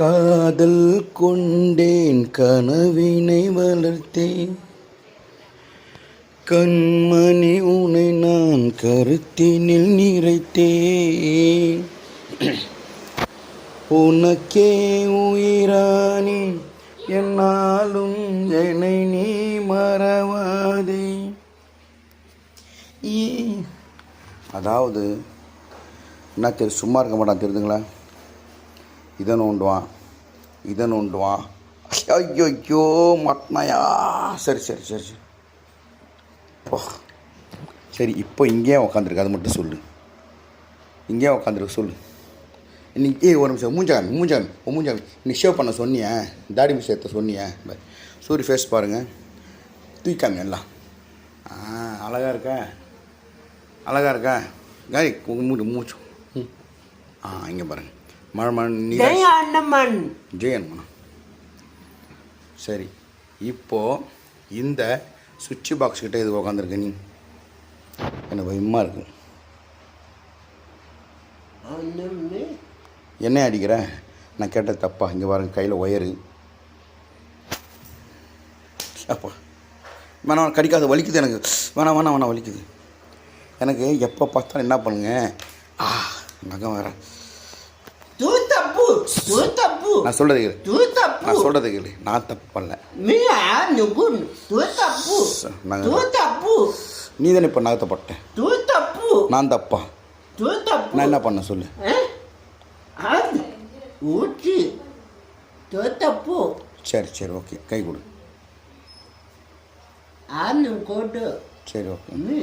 காதல் கொண்டேன் கனவினை வளர்த்தேன். கண்மணி உனை நான் கருத்தினில் நிறைத்தேன். உனக்கே உயிரானி என்னாலும் என்னை நீ மறவாதே. அதாவது என்ன தெரி சும்மா இருக்க மாட்டான் தெரியுதுங்களா? இதை நோண்டுவான் இதை நோண்டுவான் ஐயோ ஐயோ மட்னையா சரி சரி சரி சரி. போ சரி இப்போ இங்கேயே உக்காந்துருக்கு. அது மட்டும் சொல்லு. இங்கேயே உக்காந்துருக்கு சொல்லு. இன்னைக்கு ஏய் ஒரு நிமிஷம் மூஞ்சாமி மூஞ்சாமி. ஓ மூஞ்சாமி. நீ ஷேவ் பண்ண சொன்னியே. தாடி மிஷத்தை சொன்னியே. சொன்னியா சூரிய ஃபேஸ் பாருங்கள் தூக்காங்க எல்லாம் ஆ அழகாக இருக்கா. அழகாக இருக்கா. காரி உங்கள் மூச்சு. ம். ஆ இங்கே பாருங்கள் மழை மழை நீ ஜெயாண்டமன் ஜெயன் மனம் சரி இப்போது இந்த சுவிட்ச் பாக்ஸ் கிட்ட இது உக்காந்துருக்க நீ. எனக்கு பயமாக இருக்கு. என்ன அடிக்கிற? நான் கேட்டது தப்பா. இங்கே பாருங்க கையில் ஒயரு. அப்பா. வேணாம் கடிக்காத வலிக்குது எனக்கு. வேணாம் வேணாம் வேணாம் வலிக்குது. எனக்கு எப்போ பார்த்தாலும் என்ன பண்ணுங்க? ஆ நகம் வேற. தப்பு. தப்பு. நான் சொல்கிறது கேளு. தூ தப்பு. நான் சொல்கிறது கேளு. நான் தப்பு பண்ணல. மியா நுகுன் தூ தப்பு. தூ தப்பு. நீ தானே இப்போ நகத்தை போட்டேன் தூ தப்பு. நான் தப்பா? தூ தப்பு. நான் என்ன பண்ண சொல்லு? ஊற்றி. தூ தப்பு. சரி சரி ஓகே. கை கொடு. ஆனு கோட்டு. சரி ஓகே. மீ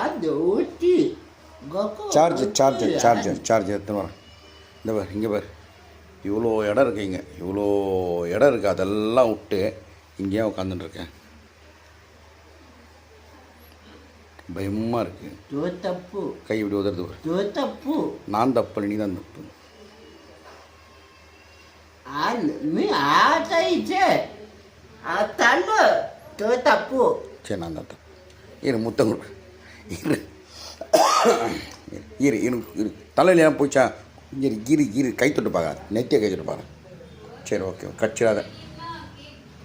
அது ஊற்றி. கொக்கு சார்ஜ் ஊற்றி. சார்ஜர் சார்ஜர் சார்ஜர் எடுத்து வரேன் இந்த பாரு இங்கே பாரு. இவ்வளோ இடம் இருக்கு இங்கே. இவ்வளோ இடம் இருக்குது அதெல்லாம் விட்டு இங்கேயே உட்காந்துட்டு இருக்கேன். பயமாக இருக்குது தப்பு கை இப்படி உதறது தப்பு நான் தப்பு நீ தான் தப்பு. தப்பு சரி நான் தான் தப்பு. இரு முத்தம் இரு இரு இரு. தலையில் ஏன் போச்சா? இரு இரு இரு. கை தொட்டு பார்க்காத. நெத்தியை கை தொட்டு பாரு சரி ஓகே கச்சிடாத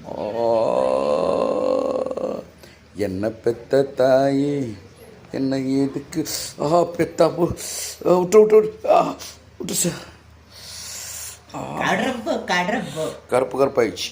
ஓ. என்ன பெத்த தாயே? என்ன எதுக்கு? ஆ பெத்தா போ. விட்டு விட்டு விட்டு விட்டு கருப்பு கருப்பாயிடுச்சு.